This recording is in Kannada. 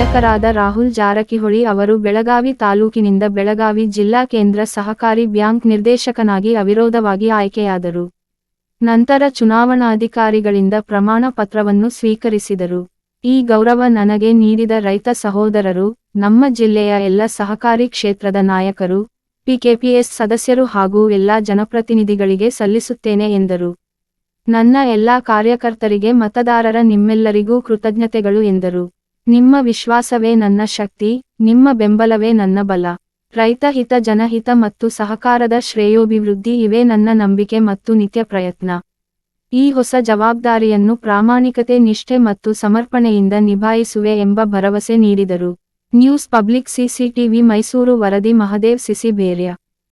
ಶಾಸಕರಾದ ರಾಹುಲ್ ಜಾರಕಿಹೊಳಿ ಅವರು ಬೆಳಗಾವಿ ತಾಲೂಕಿನಿಂದ ಬೆಳಗಾವಿ ಜಿಲ್ಲಾ ಕೇಂದ್ರ ಸಹಕಾರಿ ಬ್ಯಾಂಕ್ ನಿರ್ದೇಶಕನಾಗಿ ಅವಿರೋಧವಾಗಿ ಆಯ್ಕೆಯಾದರು. ನಂತರ ಚುನಾವಣಾಧಿಕಾರಿಗಳಿಂದ ಪ್ರಮಾಣ ಪತ್ರವನ್ನು ಸ್ವೀಕರಿಸಿದರು. ಈ ಗೌರವ ನನಗೆ ನೀಡಿದ ರೈತ ಸಹೋದರರು, ನಮ್ಮ ಜಿಲ್ಲೆಯ ಎಲ್ಲ ಸಹಕಾರಿ ಕ್ಷೇತ್ರದ ನಾಯಕರು, ಪಿಕೆಪಿಎಸ್ ಸದಸ್ಯರು ಹಾಗೂ ಎಲ್ಲಾ ಜನಪ್ರತಿನಿಧಿಗಳಿಗೆ ಸಲ್ಲಿಸುತ್ತೇನೆ ಎಂದರು. ನನ್ನ ಎಲ್ಲಾ ಕಾರ್ಯಕರ್ತರಿಗೆ ಮತದಾರರ ನಿಮ್ಮೆಲ್ಲರಿಗೂ ಕೃತಜ್ಞತೆಗಳು ಎಂದರು. ನಿಮ್ಮ ವಿಶ್ವಾಸವೇ ನನ್ನ ಶಕ್ತಿ, ನಿಮ್ಮ ಬೆಂಬಲವೇ ನನ್ನ ಬಲ. ರೈತ ಹಿತ ಜನಹಿತ ಮತ್ತು ಸಹಕಾರದ ಶ್ರೇಯೋಭಿವೃದ್ಧಿ ಇವೇ ನನ್ನ ನಂಬಿಕೆ ಮತ್ತು ನಿತ್ಯ ಪ್ರಯತ್ನ. ಈ ಹೊಸ ಜವಾಬ್ದಾರಿಯನ್ನು ಪ್ರಾಮಾಣಿಕತೆ, ನಿಷ್ಠೆ ಮತ್ತು ಸಮರ್ಪಣೆಯಿಂದ ನಿಭಾಯಿಸುವೆ ಎಂಬ ಭರವಸೆ ನೀಡಿದರು. ನ್ಯೂಸ್ ಪಬ್ಲಿಕ್, ಸಿಸಿಟಿವಿ, ಮೈಸೂರು ವರದಿ, ಮಹದೇವ್, ಸಿಸಿ, ಬೇರ್ಯ.